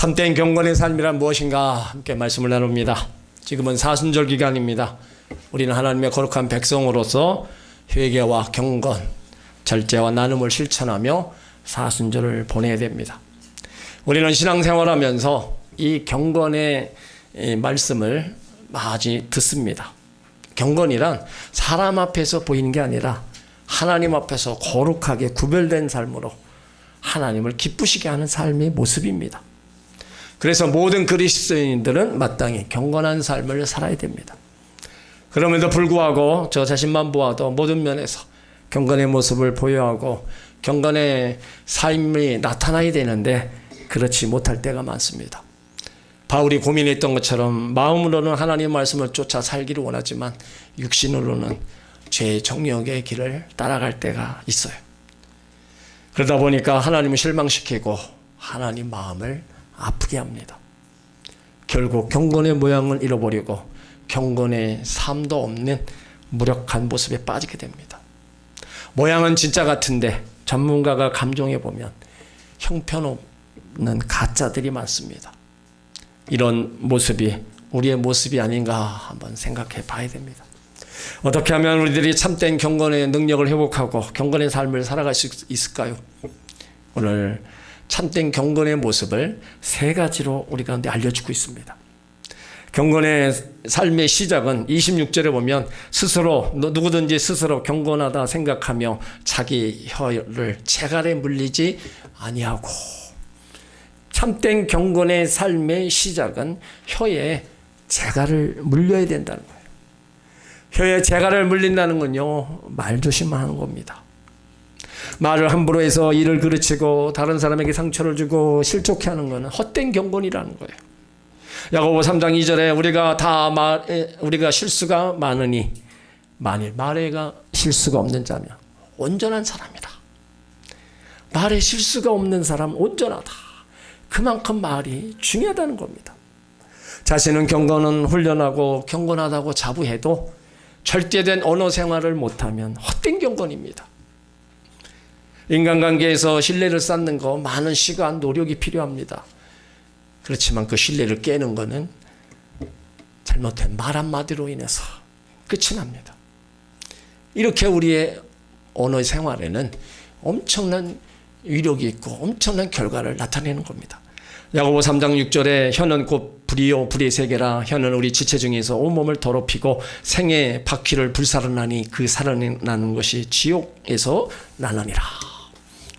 참된 경건의 삶이란 무엇인가 함께 말씀을 나눕니다. 지금은 사순절 기간입니다. 우리는 하나님의 거룩한 백성으로서 회개와 경건, 절제와 나눔을 실천하며 사순절을 보내야 됩니다. 우리는 신앙생활하면서 이 경건의 이 말씀을 많이 듣습니다. 경건이란 사람 앞에서 보이는 게 아니라 하나님 앞에서 거룩하게 구별된 삶으로 하나님을 기쁘시게 하는 삶의 모습입니다. 그래서 모든 그리스도인들은 마땅히 경건한 삶을 살아야 됩니다. 그럼에도 불구하고 저 자신만 보아도 모든 면에서 경건의 모습을 보여하고 경건의 삶이 나타나야 되는데 그렇지 못할 때가 많습니다. 바울이 고민했던 것처럼 마음으로는 하나님 말씀을 쫓아 살기를 원하지만 육신으로는 죄의 정욕의 길을 따라갈 때가 있어요. 그러다 보니까 하나님을 실망시키고 하나님 마음을 아프게 합니다. 결국 경건의 모양을 잃어버리고 경건의 삶도 없는 무력한 모습에 빠지게 됩니다. 모양은 진짜 같은데 전문가가 감정해 보면 형편없는 가짜들이 많습니다. 이런 모습이 우리의 모습이 아닌가 한번 생각해 봐야 됩니다. 어떻게 하면 우리들이 참된 경건의 능력을 회복하고 경건의 삶을 살아갈 수 있을까요? 오늘 참된 경건의 모습을 세 가지로 우리 가운데 알려주고 있습니다. 경건의 삶의 시작은 26절에 보면 스스로 누구든지 스스로 경건하다 생각하며 자기 혀를 재갈에 물리지 아니하고 참된 경건의 삶의 시작은 혀에 재갈을 물려야 된다는 거예요. 혀에 재갈을 물린다는 건요 말 조심하는 겁니다. 말을 함부로 해서 일을 그르치고 다른 사람에게 상처를 주고 실족해 하는 것은 헛된 경건이라는 거예요. 야고보 3장 2절에 우리가 다 말, 우리가 실수가 많으니 만일 말에가 실수가 없는 자면 온전한 사람이다. 말에 실수가 없는 사람 온전하다. 그만큼 말이 중요하다는 겁니다. 자신은 경건은 훈련하고 경건하다고 자부해도 절대된 언어 생활을 못하면 헛된 경건입니다. 인간관계에서 신뢰를 쌓는 거 많은 시간, 노력이 필요합니다. 그렇지만 그 신뢰를 깨는 것은 잘못된 말 한마디로 인해서 끝이 납니다. 이렇게 우리의 언어 생활에는 엄청난 위력이 있고 엄청난 결과를 나타내는 겁니다. 야고보 3장 6절에 혀는 곧 불이요 불의 세계라 혀는 우리 지체 중에서 온몸을 더럽히고 생의 바퀴를 불살아나니 그 살아나는 것이 지옥에서 나느니라.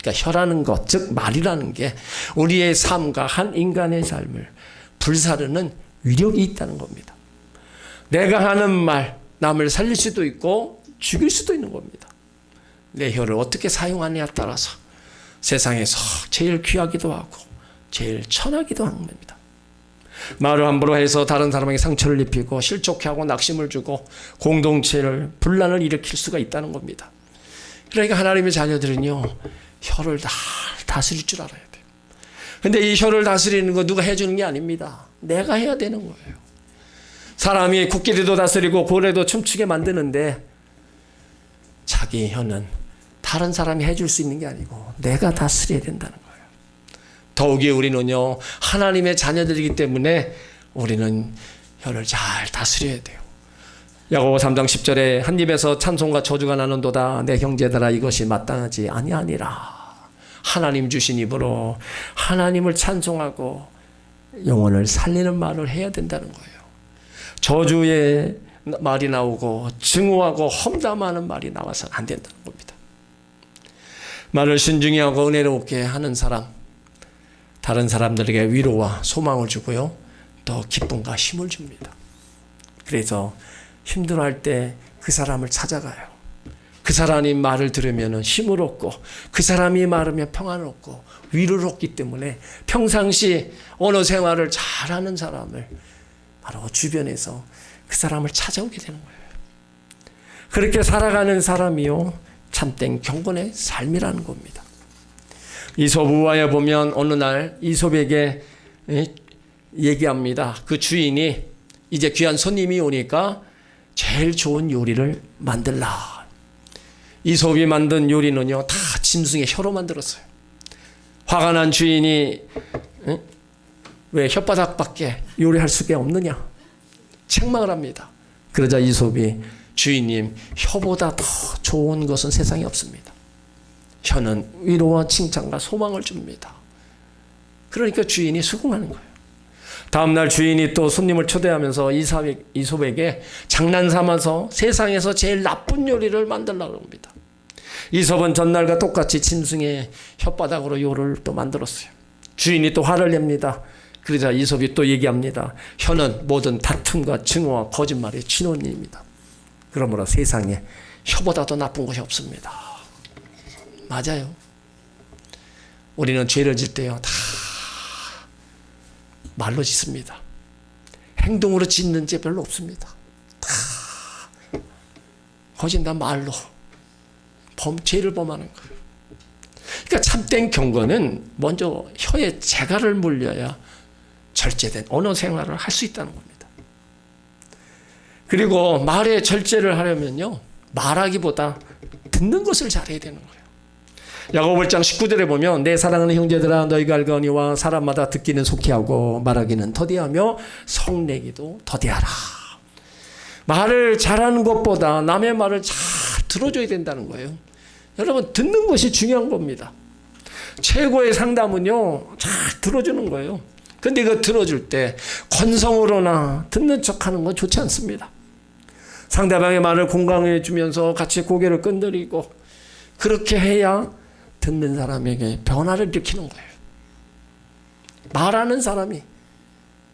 그러니까 혀라는 것, 즉 말이라는 게 우리의 삶과 한 인간의 삶을 불사르는 위력이 있다는 겁니다. 내가 하는 말 남을 살릴 수도 있고 죽일 수도 있는 겁니다. 내 혀를 어떻게 사용하느냐에 따라서 세상에서 제일 귀하기도 하고 제일 천하기도 하는 겁니다. 말을 함부로 해서 다른 사람에게 상처를 입히고 실족해 하고 낙심을 주고 공동체를 분란을 일으킬 수가 있다는 겁니다. 그러니까 하나님의 자녀들은요. 혀를 다 다스릴 줄 알아야 돼요. 근데 이 혀를 다스리는 거 누가 해주는 게 아닙니다. 내가 해야 되는 거예요. 사람이 코끼리도 다스리고 고래도 춤추게 만드는데 자기 혀는 다른 사람이 해줄 수 있는 게 아니고 내가 다스려야 된다는 거예요. 더욱이 우리는요 하나님의 자녀들이기 때문에 우리는 혀를 잘 다스려야 돼요. 야고보 3장 10절에 한 입에서 찬송과 저주가 나는도다 내 형제들아 이것이 마땅하지 아니하니라. 하나님 주신 입으로 하나님을 찬송하고 영혼을 살리는 말을 해야 된다는 거예요. 저주의 말이 나오고 증오하고 험담하는 말이 나와서 안 된다는 겁니다. 말을 신중히 하고 은혜롭게 하는 사람, 다른 사람들에게 위로와 소망을 주고요, 또 기쁨과 힘을 줍니다. 그래서 힘들어할 때 그 사람을 찾아가요. 그 사람이 말을 들으면 힘을 얻고 그 사람이 말하면 평안을 얻고 위로를 얻기 때문에 평상시 언어 생활을 잘하는 사람을 바로 주변에서 그 사람을 찾아오게 되는 거예요. 그렇게 살아가는 사람이요 참된 경건의 삶이라는 겁니다. 이솝 우화에 보면 어느 날 이솝에게 얘기합니다. 그 주인이 이제 귀한 손님이 오니까 제일 좋은 요리를 만들라. 이솝이 만든 요리는요, 다 짐승의 혀로 만들었어요. 화가 난 주인이 왜 혓바닥밖에 요리할 수가 없느냐? 책망을 합니다. 그러자 이솝이 주인님 혀보다 더 좋은 것은 세상에 없습니다. 혀는 위로와 칭찬과 소망을 줍니다. 그러니까 주인이 수긍하는 거예요. 다음날 주인이 또 손님을 초대하면서 이삽- 이솝에게 장난 삼아서 세상에서 제일 나쁜 요리를 만들라고 합니다. 이솝은 전날과 똑같이 짐승의 혓바닥으로 요를 또 만들었어요. 주인이 또 화를 냅니다. 그러자 이솝이 또 얘기합니다. 혀는 모든 다툼과 증오와 거짓말의 진원입니다. 그러므로 세상에 혀보다 더 나쁜 것이 없습니다. 맞아요. 우리는 죄를 질 때요 다 말로 짓습니다. 행동으로 짓는 죄 별로 없습니다. 다 거짓다 말로 범 죄를 범하는 거예요. 그러니까 참된 경건은 먼저 혀에 재갈을 물려야 절제된 언어 생활을 할 수 있다는 겁니다. 그리고 말에 절제를 하려면요 말하기보다 듣는 것을 잘해야 되는 거예요. 야고보 1장 19절에 보면 내 사랑하는 형제들아 너희가 알거니와 사람마다 듣기는 속히 하고 말하기는 더디하며 성내기도 더디하라. 말을 잘하는 것보다 남의 말을 잘 들어줘야 된다는 거예요. 여러분 듣는 것이 중요한 겁니다. 최고의 상담은요 잘 들어주는 거예요. 근데 이거 들어줄 때 건성으로나 듣는 척하는 건 좋지 않습니다. 상대방의 말을 공감해 주면서 같이 고개를 끈들이고 그렇게 해야 듣는 사람에게 변화를 일으키는 거예요. 말하는 사람이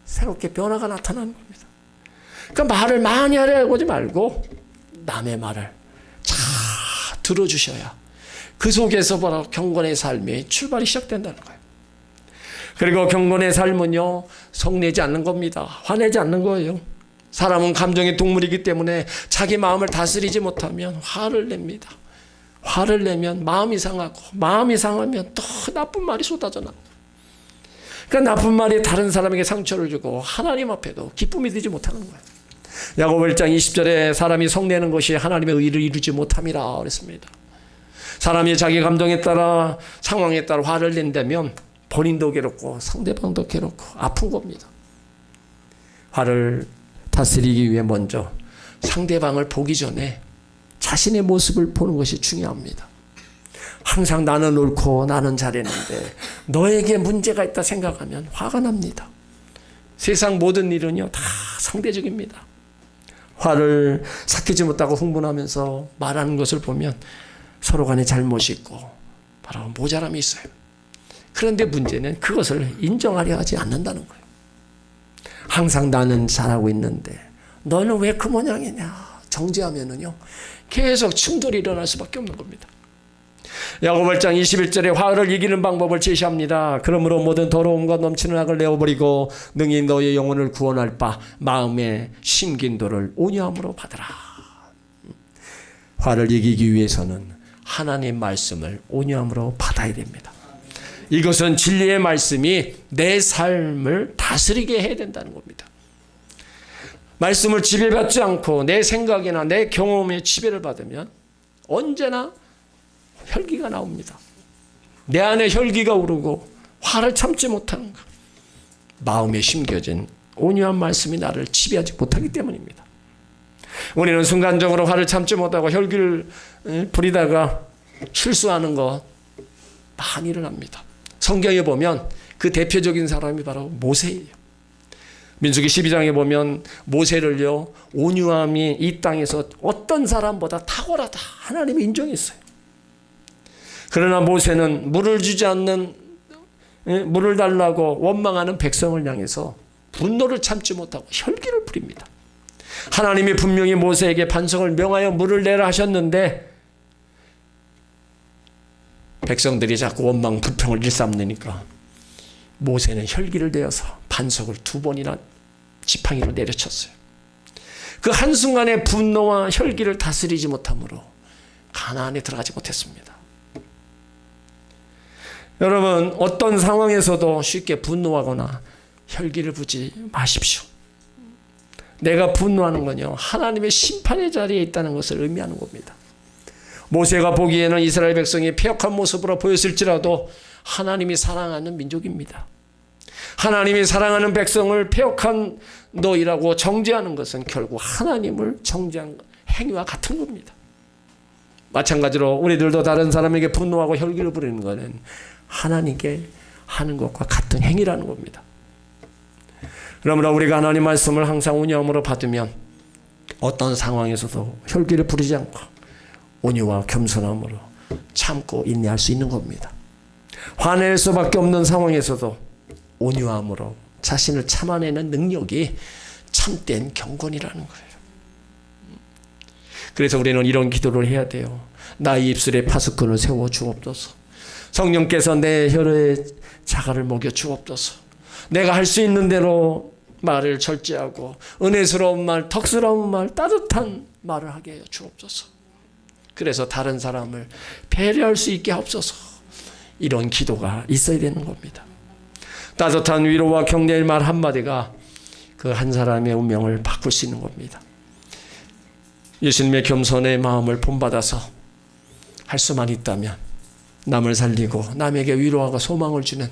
새롭게 변화가 나타나는 겁니다. 그러니까 말을 많이 하려고 하지 말고 남의 말을 잘 들어주셔야 그 속에서 바로 경건의 삶이 출발이 시작된다는 거예요. 그리고 경건의 삶은요, 성내지 않는 겁니다. 화내지 않는 거예요. 사람은 감정의 동물이기 때문에 자기 마음을 다스리지 못하면 화를 냅니다. 화를 내면 마음이 상하고 마음이 상하면 또 나쁜 말이 쏟아져 나. 그러니까 나쁜 말이 다른 사람에게 상처를 주고 하나님 앞에도 기쁨이 되지 못하는 거예요. 야고보 1장 20절에 사람이 성내는 것이 하나님의 의를 이루지 못함이라 그랬습니다. 사람이 자기 감정에 따라 상황에 따라 화를 낸다면 본인도 괴롭고 상대방도 괴롭고 아픈 겁니다. 화를 다스리기 위해 먼저 상대방을 보기 전에 자신의 모습을 보는 것이 중요합니다. 항상 나는 옳고 나는 잘했는데 너에게 문제가 있다 생각하면 화가 납니다. 세상 모든 일은요 다 상대적입니다. 화를 삭히지 못하고 흥분하면서 말하는 것을 보면 서로 간에 잘못이 있고 바로 모자람이 있어요. 그런데 문제는 그것을 인정하려 하지 않는다는 거예요. 항상 나는 잘하고 있는데 너는 왜 그 모양이냐 정지하면은요 계속 충돌이 일어날 수밖에 없는 겁니다. 야고보 1장 21절에 화를 이기는 방법을 제시합니다. 그러므로 모든 더러움과 넘치는 악을 내어버리고 능히 너의 영혼을 구원할 바 마음의 심긴 도를 온유함으로 받으라. 화를 이기기 위해서는 하나님 말씀을 온유함으로 받아야 됩니다. 이것은 진리의 말씀이 내 삶을 다스리게 해야 된다는 겁니다. 말씀을 지배받지 않고 내 생각이나 내 경험에 지배를 받으면 언제나 혈기가 나옵니다. 내 안에 혈기가 오르고 화를 참지 못하는 것. 마음에 심겨진 온유한 말씀이 나를 지배하지 못하기 때문입니다. 우리는 순간적으로 화를 참지 못하고 혈기를 부리다가 실수하는 것 많이 일어납니다. 성경에 보면 그 대표적인 사람이 바로 모세예요. 민수기 12장에 보면 모세를요 온유함이 이 땅에서 어떤 사람보다 탁월하다 하나님이 인정했어요. 그러나 모세는 물을 주지 않는 예, 물을 달라고 원망하는 백성을 향해서 분노를 참지 못하고 혈기를 부립니다. 하나님이 분명히 모세에게 반성을 명하여 물을 내라 하셨는데 백성들이 자꾸 원망 불평을 일삼으니까 모세는 혈기를 내어서 반석을 두 번이나 지팡이로 내려쳤어요. 그 한순간의 분노와 혈기를 다스리지 못함으로 가나안에 들어가지 못했습니다. 여러분 어떤 상황에서도 쉽게 분노하거나 혈기를 부지 마십시오. 내가 분노하는 건요 하나님의 심판의 자리에 있다는 것을 의미하는 겁니다. 모세가 보기에는 이스라엘 백성이 폐역한 모습으로 보였을지라도 하나님이 사랑하는 민족입니다. 하나님이 사랑하는 백성을 폐역한 너희라고 정죄하는 것은 결국 하나님을 정죄한 행위와 같은 겁니다. 마찬가지로 우리들도 다른 사람에게 분노하고 혈기를 부리는 것은 하나님께 하는 것과 같은 행위라는 겁니다. 그러므로 우리가 하나님 말씀을 항상 온유함으로 받으면 어떤 상황에서도 혈기를 부리지 않고 온유와 겸손함으로 참고 인내할 수 있는 겁니다. 화낼 수밖에 없는 상황에서도 온유함으로 자신을 참아내는 능력이 참된 경건이라는 거예요. 그래서 우리는 이런 기도를 해야 돼요. 나의 입술에 파수꾼을 세워 주옵소서. 성령께서 내 혈에 자갈을 먹여 주옵소서. 내가 할 수 있는 대로 말을 절제하고 은혜스러운 말, 덕스러운 말, 따뜻한 말을 하게 해 주옵소서. 그래서 다른 사람을 배려할 수 있게 하옵소서. 이런 기도가 있어야 되는 겁니다. 따뜻한 위로와 격려의 말 한마디가 그 한 사람의 운명을 바꿀 수 있는 겁니다. 예수님의 겸손의 마음을 본받아서 할 수만 있다면 남을 살리고 남에게 위로하고 소망을 주는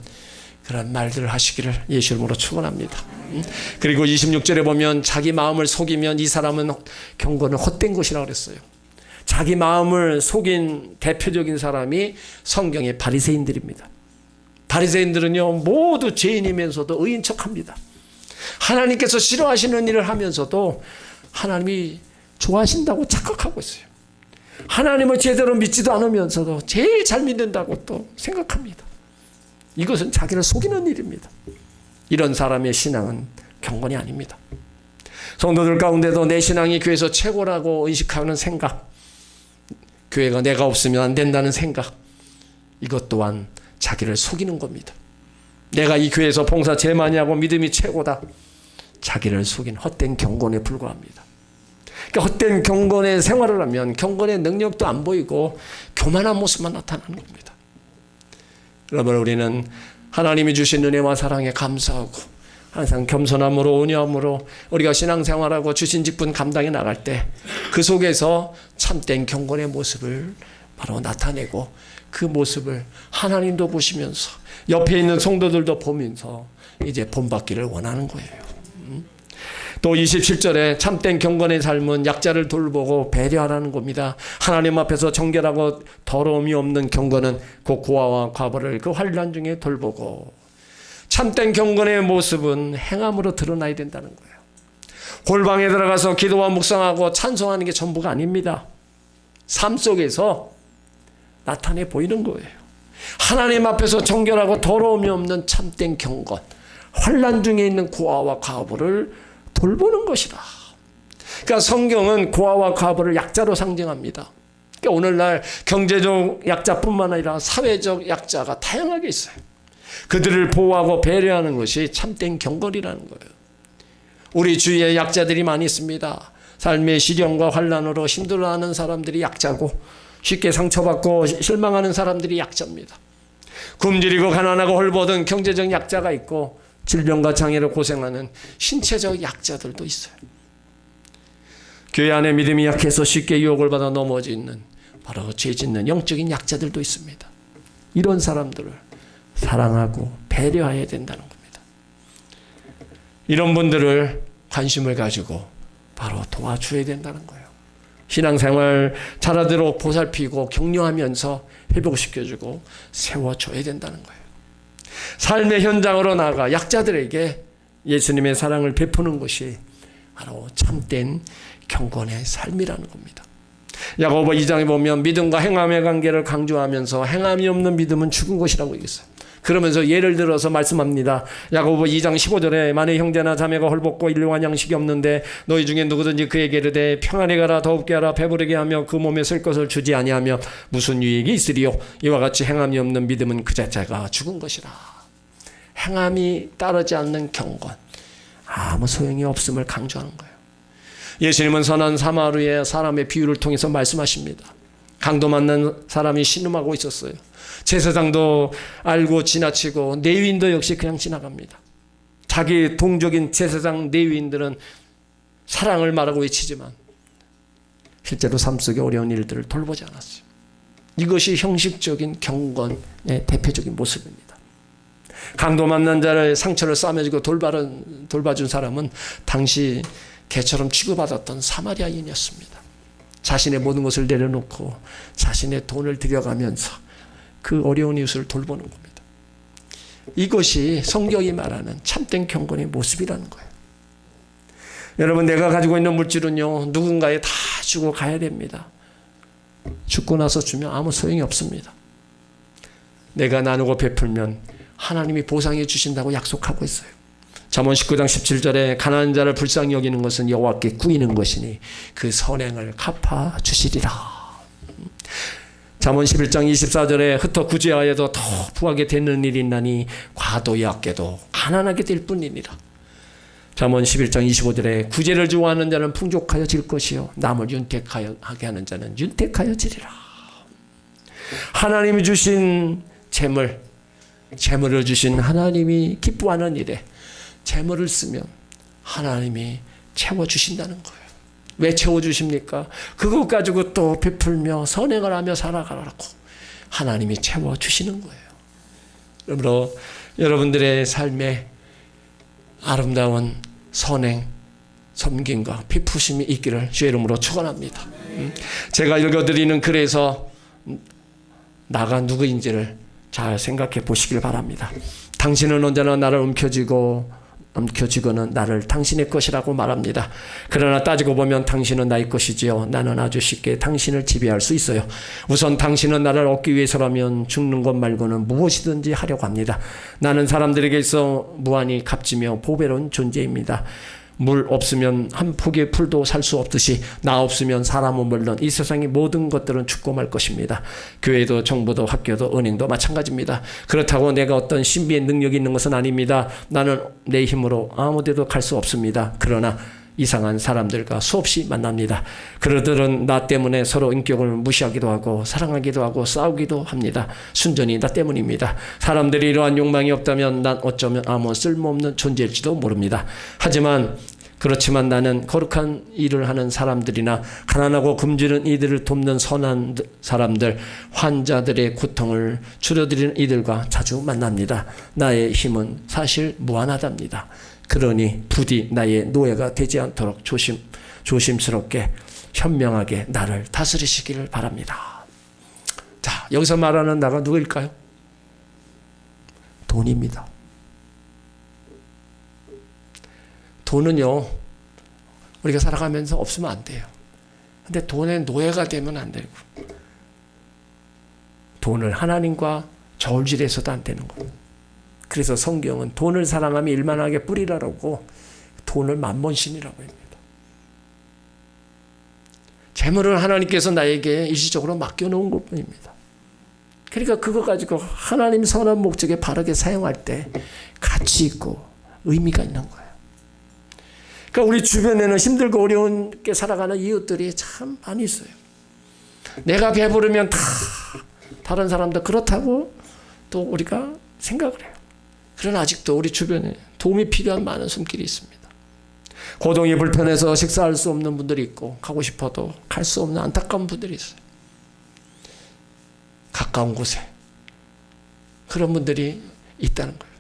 그런 말들을 하시기를 예수 이름으로 축원합니다. 음? 그리고 26절에 보면 자기 마음을 속이면 이 사람은 경건은 헛된 것이라고 그랬어요. 자기 마음을 속인 대표적인 사람이 성경의 바리새인들입니다. 바리새인들은요 모두 죄인이면서도 의인 척합니다. 하나님께서 싫어하시는 일을 하면서도 하나님이 좋아하신다고 착각하고 있어요. 하나님을 제대로 믿지도 않으면서도 제일 잘 믿는다고 또 생각합니다. 이것은 자기를 속이는 일입니다. 이런 사람의 신앙은 경건이 아닙니다. 성도들 가운데도 내 신앙이 교회에서 최고라고 의식하는 생각, 교회가 내가 없으면 안 된다는 생각, 이것 또한 자기를 속이는 겁니다. 내가 이 교회에서 봉사 제일 많이 하고 믿음이 최고다. 자기를 속인 헛된 경건에 불과합니다. 그러니까 헛된 경건의 생활을 하면 경건의 능력도 안 보이고 교만한 모습만 나타나는 겁니다. 여러분 우리는 하나님이 주신 은혜와 사랑에 감사하고 항상 겸손함으로 온유함으로 우리가 신앙생활하고 주신 직분 감당해 나갈 때 그 속에서 참된 경건의 모습을 바로 나타내고 그 모습을 하나님도 보시면서 옆에 있는 성도들도 보면서 이제 본받기를 원하는 거예요. 음? 또 27절에 참된 경건의 삶은 약자를 돌보고 배려하라는 겁니다. 하나님 앞에서 정결하고 더러움이 없는 경건은 그 고아와 과부를 그 환란 중에 돌보고 참된 경건의 모습은 행함으로 드러나야 된다는 거예요. 골방에 들어가서 기도와 묵상하고 찬송하는 게 전부가 아닙니다. 삶 속에서 나타내 보이는 거예요. 하나님 앞에서 정결하고 더러움이 없는 참된 경건, 환란 중에 있는 고아와 과부를 돌보는 것이다. 그러니까 성경은 고아와 과부를 약자로 상징합니다. 그러니까 오늘날 경제적 약자뿐만 아니라 사회적 약자가 다양하게 있어요. 그들을 보호하고 배려하는 것이 참된 경건이라는 거예요. 우리 주위에 약자들이 많이 있습니다. 삶의 시련과 환란으로 힘들어하는 사람들이 약자고 쉽게 상처받고 실망하는 사람들이 약자입니다. 굶주리고 가난하고 헐벗은 경제적 약자가 있고 질병과 장애로 고생하는 신체적 약자들도 있어요. 교회 안에 믿음이 약해서 쉽게 유혹을 받아 넘어지는 바로 죄 짓는 영적인 약자들도 있습니다. 이런 사람들을 사랑하고 배려해야 된다는 겁니다. 이런 분들을 관심을 가지고 바로 도와줘야 된다는 거예요. 신앙생활 잘하도록 보살피고 격려하면서 회복시켜주고 세워줘야 된다는 거예요. 삶의 현장으로 나가 약자들에게 예수님의 사랑을 베푸는 것이 바로 참된 경건의 삶이라는 겁니다. 야고보 2장에 보면 믿음과 행함의 관계를 강조하면서 행함이 없는 믿음은 죽은 것이라고 얘기했어요. 그러면서 예를 들어서 말씀합니다. 야고보 2장 15절에 만일 형제나 자매가 헐벗고 일용한 양식이 없는데 너희 중에 누구든지 그에게 이르되 평안히 가라 더웁게 하라 배부르게 하며 그 몸에 쓸 것을 주지 아니하며 무슨 유익이 있으리요 이와 같이 행함이 없는 믿음은 그 자체가 죽은 것이라. 행함이 따르지 않는 경건 아무 소용이 없음을 강조하는 거예요. 예수님은 선한 사마리아 사람의 비유를 통해서 말씀하십니다. 강도 만난 사람이 신음하고 있었어요. 제사장도 알고 지나치고 내위인도 역시 그냥 지나갑니다. 자기 동족인 제사장 내위인들은 사랑을 말하고 외치지만 실제로 삶 속의 어려운 일들을 돌보지 않았어요. 이것이 형식적인 경건의 대표적인 모습입니다. 강도 만난 자를 상처를 싸매주고 돌봐준, 돌봐준 사람은 당시 개처럼 취급받았던 사마리아인이었습니다. 자신의 모든 것을 내려놓고 자신의 돈을 들여가면서 그 어려운 이웃을 돌보는 겁니다. 이것이 성경이 말하는 참된 경건의 모습이라는 거예요. 여러분 내가 가지고 있는 물질은요 누군가에 다 주고 가야 됩니다. 죽고 나서 주면 아무 소용이 없습니다. 내가 나누고 베풀면 하나님이 보상해 주신다고 약속하고 있어요. 잠언 19장 17절에 가난한 자를 불쌍히 여기는 것은 여호와께 꾸이는 것이니 그 선행을 갚아 주시리라. 잠언 11장 24절에 흩어 구제하여도 더 부하게 되는 일이 있나니 과도히 아껴도 가난하게 될 뿐이니라. 잠언 11장 25절에 구제를 좋아하는 자는 풍족하여 질 것이요 남을 윤택하여 하게 하는 자는 윤택하여 지리라. 하나님이 주신 재물 재물을 주신 하나님이 기뻐하는 일에 재물을 쓰면 하나님이 채워 주신다는 거예요. 왜 채워 주십니까? 그것 가지고 또 베풀며 선행을 하며 살아가라고 하나님이 채워 주시는 거예요. 그러므로 여러분들의 삶에 아름다운 선행, 섬김과 피푸심이 있기를 주의 이름으로 축원합니다. 음. 제가 읽어드리는 글에서 나가 누구인지를 잘 생각해 보시길 바랍니다. 당신은 언제나 나를 움켜쥐고 움켜쥐고는 나를 당신의 것이라고 말합니다. 그러나 따지고 보면 당신은 나의 것이지요. 나는 아주 쉽게 당신을 지배할 수 있어요. 우선 당신은 나를 얻기 위해서라면 죽는 것 말고는 무엇이든지 하려고 합니다. 나는 사람들에게 있어 무한히 값지며 보배로운 존재입니다. 물 없으면 한 폭의 풀도 살 수 없듯이 나 없으면 사람은 물론 이 세상의 모든 것들은 죽고 말 것입니다. 교회도 정부도 학교도 은행도 마찬가지입니다. 그렇다고 내가 어떤 신비의 능력이 있는 것은 아닙니다. 나는 내 힘으로 아무 데도 갈 수 없습니다. 그러나 이상한 사람들과 수없이 만납니다. 그들은 나 때문에 서로 인격을 무시하기도 하고 사랑하기도 하고 싸우기도 합니다. 순전히 나 때문입니다. 사람들이 이러한 욕망이 없다면 난 어쩌면 아무 쓸모없는 존재일지도 모릅니다. 하지만 그렇지만 나는 거룩한 일을 하는 사람들이나 가난하고 굶주린 이들을 돕는 선한 사람들, 환자들의 고통을 줄여드리는 이들과 자주 만납니다. 나의 힘은 사실 무한하답니다. 그러니 부디 나의 노예가 되지 않도록 조심 조심스럽게 현명하게 나를 다스리시기를 바랍니다. 자, 여기서 말하는 나가 누구일까요? 돈입니다. 돈은요, 우리가 살아가면서 없으면 안 돼요. 근데 돈의 노예가 되면 안 되고, 돈을 하나님과 저울질해서도 안 되는 겁니다. 그래서 성경은 돈을 사랑하며 일만하게 뿌리라라고 돈을 만번신이라고 합니다. 재물을 하나님께서 나에게 일시적으로 맡겨놓은 것 뿐입니다. 그러니까 그거 가지고 하나님 선한 목적에 바르게 사용할 때 가치 있고 의미가 있는 거예요. 그러니까 우리 주변에는 힘들고 어려운게 살아가는 이웃들이 참 많이 있어요. 내가 배부르면 다 다른 사람도 그렇다고 또 우리가 생각을 해요. 그러나 아직도 우리 주변에 도움이 필요한 많은 손길이 있습니다. 고동이 불편해서 식사할 수 없는 분들이 있고 가고 싶어도 갈 수 없는 안타까운 분들이 있어요. 가까운 곳에 그런 분들이 있다는 거예요.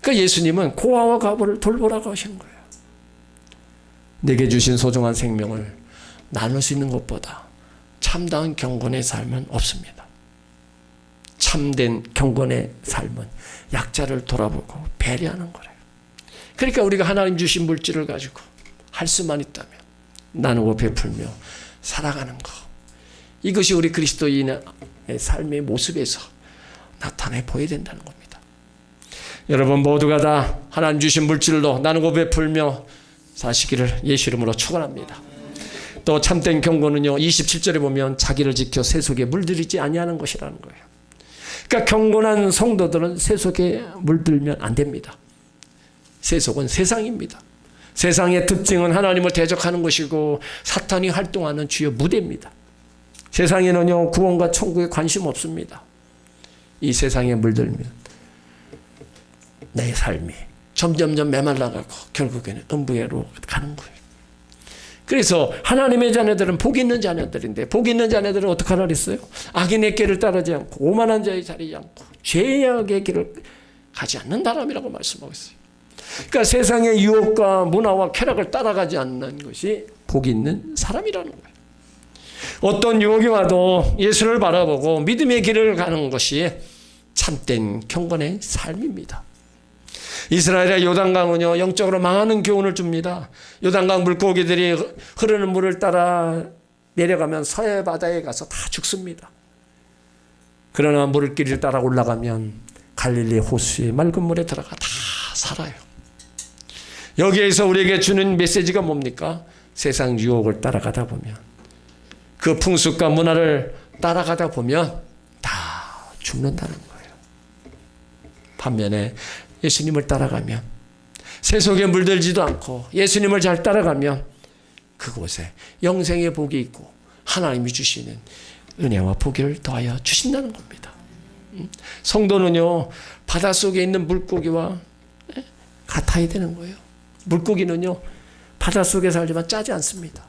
그러니까 예수님은 고아와 가부를 돌보라고 하신 거예요. 내게 주신 소중한 생명을 나눌 수 있는 것보다 참다운 경건의 삶은 없습니다. 참된 경건의 삶은 약자를 돌아보고 배려하는 거래요. 그러니까 우리가 하나님 주신 물질을 가지고 할 수만 있다면 나누고 베풀며 살아가는 거. 이것이 우리 그리스도인의 삶의 모습에서 나타내 보여야 된다는 겁니다. 여러분 모두가 다 하나님 주신 물질로 나누고 베풀며 사시기를 예수 이름으로 축원합니다. 또 참된 경고는요. 27절에 보면 자기를 지켜 세속에 물들이지 아니하는 것이라는 거예요. 그러니까 경건한 성도들은 세속에 물들면 안 됩니다. 세속은 세상입니다. 세상의 특징은 하나님을 대적하는 것이고 사탄이 활동하는 주요 무대입니다. 세상에는요 구원과 천국에 관심 없습니다. 이 세상에 물들면 내 삶이 점점점 메말라가고 결국에는 음부에로 가는 거예요. 그래서 하나님의 자녀들은 복 있는 자녀들인데 복 있는 자녀들은 어떻게 하라 그랬어요? 악인의 길을 따르지 않고 오만한 자의 자리지 않고 죄악의 길을 가지 않는 사람이라고 말씀하고 있어요. 그러니까 세상의 유혹과 문화와 쾌락을 따라가지 않는 것이 복 있는 사람이라는 거예요. 어떤 유혹이 와도 예수를 바라보고 믿음의 길을 가는 것이 참된 경건의 삶입니다. 이스라엘의 요단강은요 영적으로 망하는 교훈을 줍니다. 요단강 물고기들이 흐르는 물을 따라 내려가면 서해 바다에 가서 다 죽습니다. 그러나 물길을 따라 올라가면 갈릴리 호수의 맑은 물에 들어가 다 살아요. 여기에서 우리에게 주는 메시지가 뭡니까? 세상 유혹을 따라가다 보면 그 풍습과 문화를 따라가다 보면 다 죽는다는 거예요. 반면에 예수님을 따라가면 세속에 물들지도 않고 예수님을 잘 따라가면 그곳에 영생의 복이 있고 하나님이 주시는 은혜와 복을 더하여 주신다는 겁니다. 음? 성도는요 바닷속에 있는 물고기와 예? 같아야 되는 거예요. 물고기는요 바닷속에 살지만 짜지 않습니다.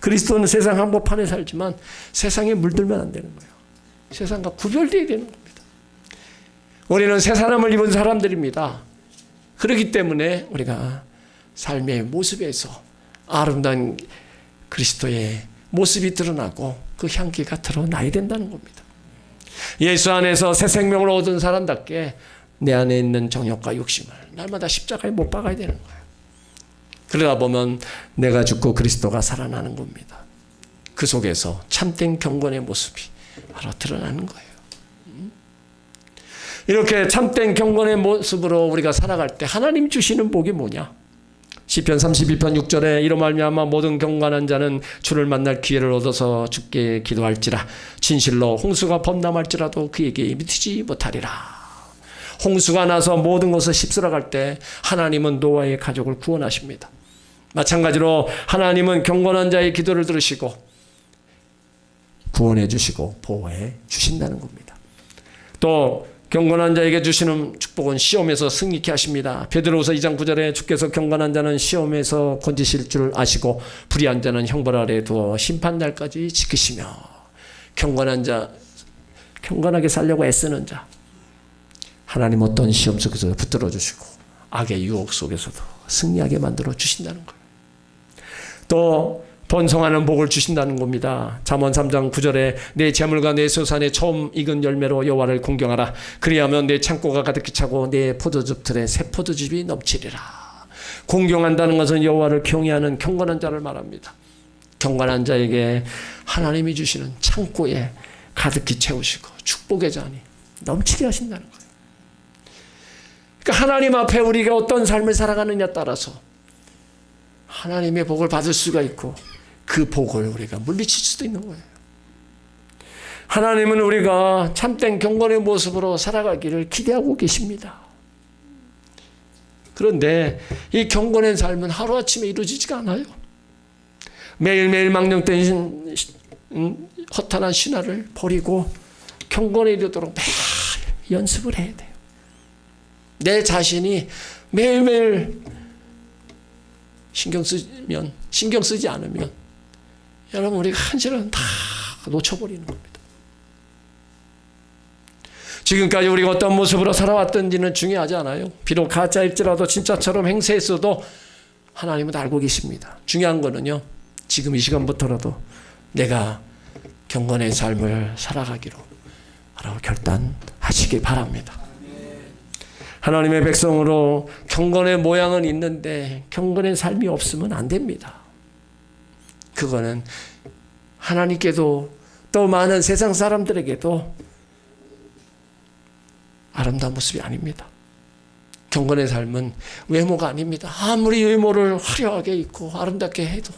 그리스도는 세상 한복판에 살지만 세상에 물들면 안 되는 거예요. 세상과 구별되어야 되는 겁니다. 우리는 새 사람을 입은 사람들입니다. 그렇기 때문에 우리가 삶의 모습에서 아름다운 그리스도의 모습이 드러나고 그 향기가 드러나야 된다는 겁니다. 예수 안에서 새 생명을 얻은 사람답게 내 안에 있는 정욕과 욕심을 날마다 십자가에 못 박아야 되는 거예요. 그러다 보면 내가 죽고 그리스도가 살아나는 겁니다. 그 속에서 참된 경건의 모습이 바로 드러나는 거예요. 이렇게 참된 경건의 모습으로 우리가 살아갈 때 하나님 주시는 복이 뭐냐? 시편 32편 6절에 이로 말미암아 모든 경건한 자는 주를 만날 기회를 얻어서 주께 기도할지라 진실로 홍수가 범람할지라도 그에게 미치지 못하리라. 홍수가 나서 모든 것을 휩쓸어갈 때 하나님은 노아의 가족을 구원하십니다. 마찬가지로 하나님은 경건한 자의 기도를 들으시고 구원해 주시고 보호해 주신다는 겁니다. 또 경건한 자에게 주시는 축복은 시험에서 승리케 하십니다. 베드로후서 2장 9절에 주께서 경건한 자는 시험에서 건지실 줄 아시고 불의한 자는 형벌 아래 두어 심판 날까지 지키시며 경건한 자 경건하게 살려고 애쓰는 자 하나님 어떤 시험 속에서 붙들어 주시고 악의 유혹 속에서도 승리하게 만들어 주신다는 거예요. 또 번성하는 복을 주신다는 겁니다. 잠언 3장 9절에 내 재물과 내 소산의 처음 익은 열매로 여호와를 공경하라. 그리하면 내 창고가 가득히 차고 내 포도즙 틀에 새 포도즙이 넘치리라. 공경한다는 것은 여호와를 경외하는 경건한 자를 말합니다. 경건한 자에게 하나님이 주시는 창고에 가득히 채우시고 축복의 잔이 넘치게 하신다는 거예요. 그러니까 하나님 앞에 우리가 어떤 삶을 살아가느냐 따라서 하나님의 복을 받을 수가 있고 그 복을 우리가 물리칠 수도 있는 거예요. 하나님은 우리가 참된 경건의 모습으로 살아가기를 기대하고 계십니다. 그런데 이 경건의 삶은 하루아침에 이루어지지가 않아요. 매일매일 망령된 신, 음, 허탄한 신화를 버리고 경건에 이르도록 매일 연습을 해야 돼요. 내 자신이 매일매일 신경 쓰면 신경 쓰지 않으면 여러분 우리가 한시는 다 놓쳐버리는 겁니다. 지금까지 우리가 어떤 모습으로 살아왔던지는 중요하지 않아요. 비록 가짜일지라도 진짜처럼 행세했어도 하나님은 알고 계십니다. 중요한 거는요. 지금 이 시간부터라도 내가 경건의 삶을 살아가기로 바로 결단하시길 바랍니다. 하나님의 백성으로 경건의 모양은 있는데 경건의 삶이 없으면 안 됩니다. 그거는 하나님께도 또 많은 세상 사람들에게도 아름다운 모습이 아닙니다. 경건의 삶은 외모가 아닙니다. 아무리 외모를 화려하게 입고 아름답게 해도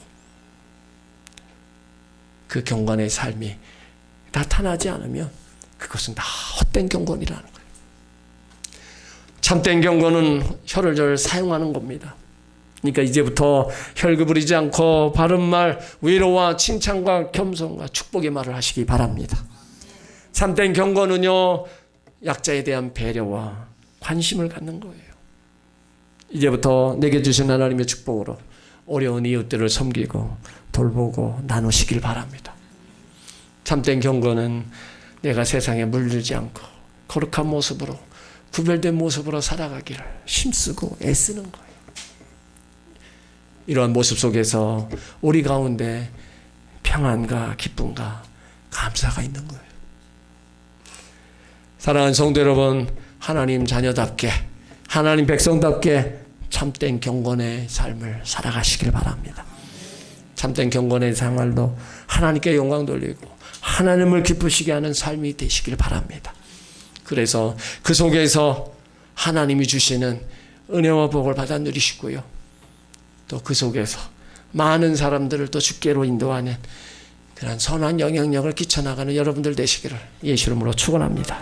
그 경건의 삶이 나타나지 않으면 그것은 다 헛된 경건이라는 거예요. 참된 경건은 혀를 잘 사용하는 겁니다. 그러니까 이제부터 혈그 부리지 않고 바른 말, 위로와 칭찬과 겸손과 축복의 말을 하시기 바랍니다. 참된 경건은요, 약자에 대한 배려와 관심을 갖는 거예요. 이제부터 내게 주신 하나님의 축복으로 어려운 이웃들을 섬기고 돌보고 나누시길 바랍니다. 참된 경건은 내가 세상에 물들지 않고 거룩한 모습으로 구별된 모습으로 살아가기를 힘쓰고 애쓰는 거예요. 이러한 모습 속에서 우리 가운데 평안과 기쁨과 감사가 있는 거예요. 사랑하는 성도 여러분, 하나님 자녀답게, 하나님 백성답게 참된 경건의 삶을 살아가시길 바랍니다. 참된 경건의 생활도 하나님께 영광 돌리고 하나님을 기쁘시게 하는 삶이 되시길 바랍니다. 그래서 그 속에서 하나님이 주시는 은혜와 복을 받아 누리시고요. 또 그 속에서 많은 사람들을 또 주께로 인도하는 그런 선한 영향력을 끼쳐나가는 여러분들 되시기를 예수 이름으로 축원합니다.